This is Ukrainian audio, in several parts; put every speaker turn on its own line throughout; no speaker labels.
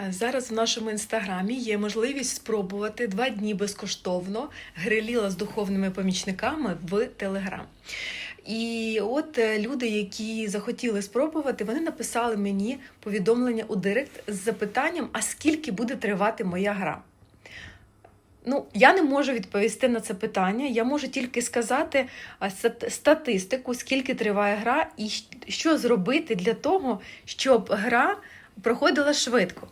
Е, Зараз в нашому інстаграмі є можливість спробувати два дні безкоштовно гриліла з духовними помічниками в Телеграм. І от е, люди, які захотіли спробувати, вони написали мені повідомлення у Директ з запитанням: а скільки буде тривати моя гра? Ну, я не можу відповісти на це питання. Я можу тільки сказати статистику, скільки триває гра, і що зробити для того, щоб гра проходила швидко.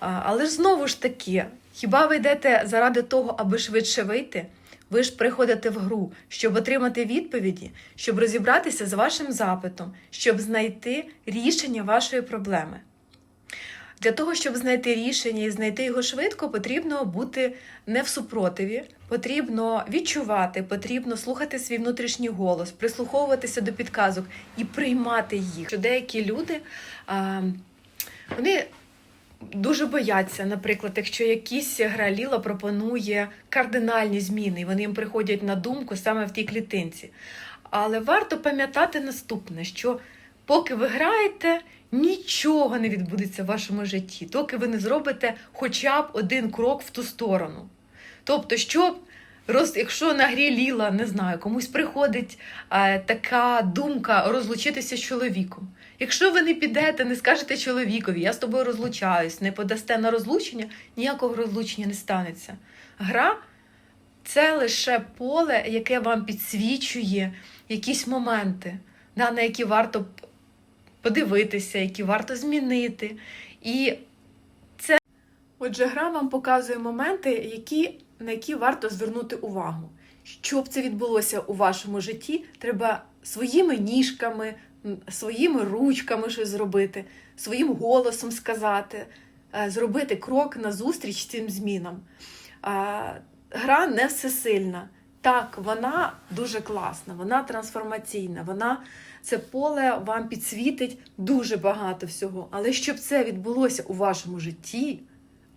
Але ж знову ж таки, хіба ви йдете заради того, аби швидше вийти? Ви ж приходите в гру, щоб отримати відповіді, щоб розібратися з вашим запитом, щоб знайти рішення вашої проблеми. Для того, щоб знайти рішення і знайти його швидко, потрібно бути не в супротиві, потрібно відчувати, потрібно слухати свій внутрішній голос, прислуховуватися до підказок і приймати їх. Що Деякі люди вони дуже бояться, наприклад, якщо якийсь гра Ліла пропонує кардинальні зміни, і вони їм приходять на думку саме в тій клітинці. Але варто пам'ятати наступне, що поки ви граєте, нічого не відбудеться в вашому житті, доки ви не зробите хоча б один крок в ту сторону. Тобто, щоб роз, якщо на грі Ліла, не знаю, комусь приходить е, така думка розлучитися з чоловіком. Якщо ви не підете, не скажете чоловікові, я з тобою розлучаюсь, не подасте на розлучення, ніякого розлучення не станеться. Гра це лише поле, яке вам підсвічує якісь моменти, на які варто подивитися, які варто змінити. І це, отже, гра вам показує моменти, які, на які варто звернути увагу. Щоб це відбулося у вашому житті, треба своїми ніжками, своїми ручками щось зробити, своїм голосом сказати, е, зробити крок назустріч цим змінам. Гра не всесильна. Так, вона дуже класна, вона трансформаційна, вона це поле вам підсвітить дуже багато всього. Але щоб це відбулося у вашому житті,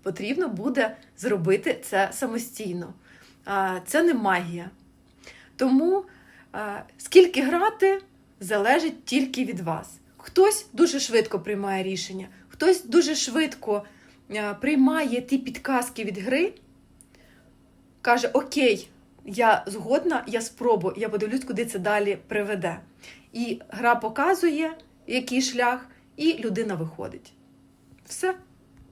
потрібно буде зробити це самостійно. Це не магія. Тому скільки грати залежить тільки від вас. Хтось дуже швидко приймає рішення, хтось дуже швидко приймає ті підказки від гри, каже: Окей, я згодна, я спробую, я подивлюсь, куди це далі приведе. І гра показує, який шлях, і людина виходить. Все.